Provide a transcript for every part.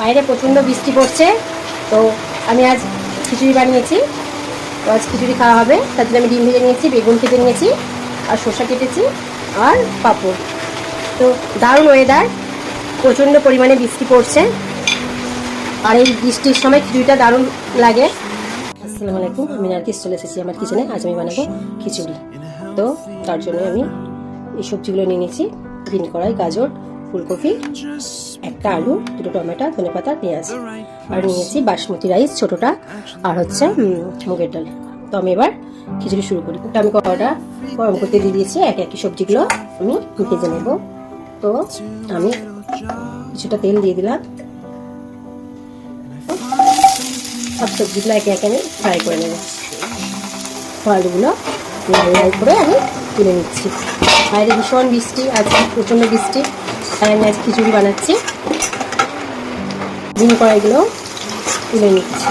বাইরে প্রচণ্ড বৃষ্টি পড়ছে, তো আমি আজ খিচুড়ি বানিয়েছি। তো আজ খিচুড়ি খাওয়া হবে, তার জন্য আমি ডিম ভেজে নিয়েছি, বেগুন কেটে নিয়েছি, আর শসা কেটেছি, আর পাঁপড়। তো দারুণ ওয়েদার প্রচণ্ড পরিমাণে বৃষ্টি পড়ছে, আর এই বৃষ্টির সময় খিচুড়িটা দারুণ লাগে। আসসালামু আলাইকুম, আমি নার্গিস, চলে এসেছি আমার কিচেনে আজ আমি বানাবো খিচুড়ি। তো তার জন্য আমি এই সবজিগুলো নিয়ে নিয়েছি, গ্রিন কড়াই, গাজর ফুলকপি, একটা আলু, দুটো টমেটো, ধনে পাতা, পেঁয়াজ। আর নিয়েছি বাসমতি রাইস ছোটোটা আর হচ্ছে মুগের ডাল। তো আমি এবার খিচুড়ি শুরু করি। তো আমি কড়াটা গরম করতে দিয়ে দিয়েছি, এক একই সবজিগুলো আমি ভেজে নেব। তো আমি কিছুটা তেল দিয়ে দিলাম। সব সবজিগুলো একে একে আমি ফ্রাই করে নেব। আলুগুলো লাল লাল করে আমি তুলে নিচ্ছি। বাইরে ভীষণ বৃষ্টি আজকে প্রচণ্ড বৃষ্টি। আজ খিচুড়ি বানাচ্ছি। ডিম কড়াইগুলো তুলে নিচ্ছি।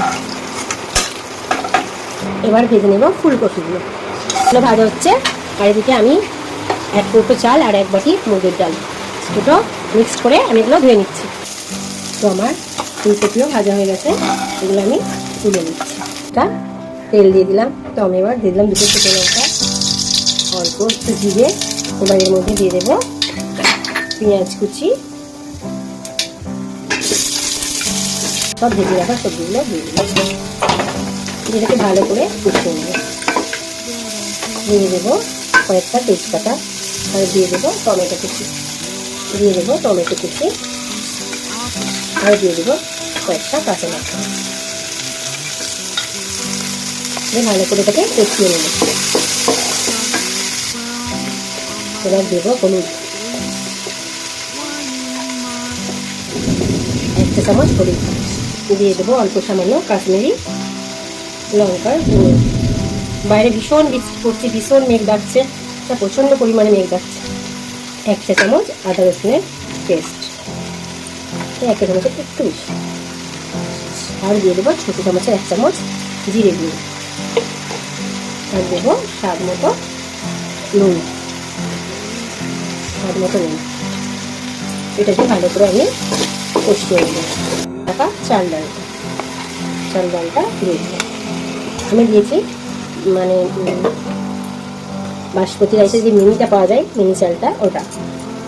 এবার ভেজে নেব ফুলকপিগুলো। এগুলো ভাজা হচ্ছে। আর এদিকে আমি এক কৌটো চাল আর এক বাটি মুগের ডাল। দুটো মিক্স করে আমি এগুলো ধুয়ে নিচ্ছি। তো আমার ফুলকপিও ভাজা হয়ে গেছে। এগুলো আমি তুলে নিচ্ছি। এটা তেল দিয়ে দিলাম। তো আমি এবার দিয়ে দিলাম দুটো শুকনো লঙ্কা। অল্প একটু জিরে। এবার এর মধ্যে দিয়ে দেবো পেঁয়াজ কুচি। সব ভেজে রাখা সবজিগুলো দিয়ে যেটাকে ভালো করে কুচিয়ে নেব। দিয়ে দেবো কয়েকটা তেজপাতা আর দিয়ে দেবো টমেটো কুচি। দিয়ে দেবো টমেটো কুচি আর দিয়ে দেবো কয়েকটা কাঁচা লঙ্কা। ভালো করে এটাকে কষিয়ে নেব। এবার দেবো হলুদ। চামচ হলুদ দিয়ে দেবো অল্প সামান্য কাশ্মীরি লঙ্কার গুঁড়ো। বাইরে ভীষণ বৃষ্টি পড়ছে ভীষণ মেঘ ডাকছে তা প্রচণ্ড পরিমাণে মেঘ ডাকছে। এক চা চামচ আদা রসুনের পেস্ট। এক চামচের একটু বেশি। আর দিয়ে দেবো ছোটো চামচের এক চামচ জিরে গুঁড়ো। আর দেবো স্বাদ মতো নুন। স্বাদ মতো নুন। এটাকে ভালো করে আমি কষিয়ে নেব টাকা চাল ডালটা। চাল ডালটা দিয়ে আমি দিয়েছি মানে বাসমতি রাইসের যে মিনিটা পাওয়া যায়, মিনি চালটা, ওটা।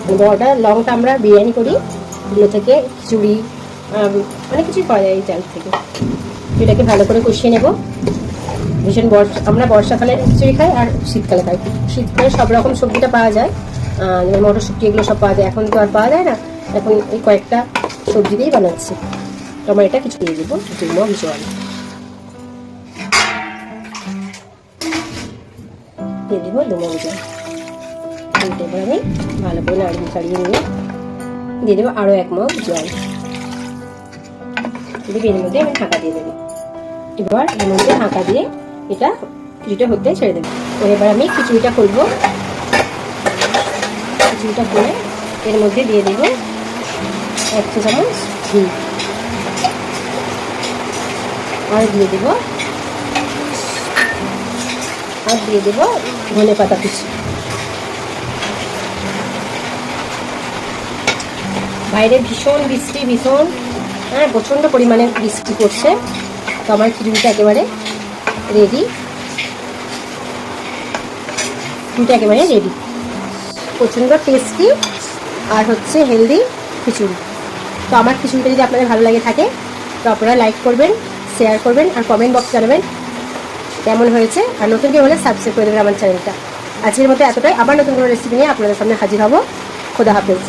মানে বড়টা, লংটা আমরা বিরিয়ানি করি, এগুলো থেকে খিচুড়ি অনেক কিছুই পাওয়া যায় এই চাল থেকে। এটাকে ভালো করে কষিয়ে নেব। ভীষণ বর্ষা, আমরা বর্ষাকালে খিচুড়ি খাই আর শীতকালে খাই। শীতকালে সব রকম সবজিটা পাওয়া যায়। যেমন মটরশুঁটি, এগুলো সব পাওয়া যায়। এখন তো আর পাওয়া যায় না। এখন এই কয়েকটা সবজি দিয়েই বানাচ্ছি। তো এটা কিছু দিয়ে দেবো ডুমো ভীষণ দিয়ে দেবো ডুমো ভীষণ এইটা এবার আমি ভালো করে নাড়িয়ে ছাড়িয়ে নিয়ে দিয়ে দেবো আরও এক মগ জল। দিয়ে এর মধ্যে আমি ঢাকা দিয়ে দেবো। এবার এর মধ্যে ঢাকা দিয়ে এটা খিচুড়িটা হতে ছেড়ে দেবো। তো এবার আমি খিচুড়িটা করব। খিচুড়িটা করে এর মধ্যে দিয়ে দেবো এক চা চামচ ঘি আর দিয়ে দেবো। আর দিয়ে দেবো ধনে পাতা বাইরে ভীষণ বৃষ্টি, ভীষণ হ্যাঁ প্রচণ্ড পরিমাণে বৃষ্টি পড়ছে। তো আমার খিচুড়িটা একেবারে রেডি খিচুড়িটা একেবারে রেডি প্রচণ্ড টেস্টি আর হচ্ছে হেলদি খিচুড়ি। তো আমার খিচুড়িটা যদি আপনাদের ভালো লাগে থাকে, তো আপনারা লাইক করবেন শেয়ার করবেন, আর কমেন্ট বক্স জানাবেন কেমন হয়েছে, আর নতুন কেউ হলে সাবস্ক্রাইব করে দেবেন আমার চ্যানেলটা আজকের মতো এতটাই। আবার নতুন কোনো রেসিপি নিয়ে আপনাদের সামনে হাজির হব। খোদা হাফেজ।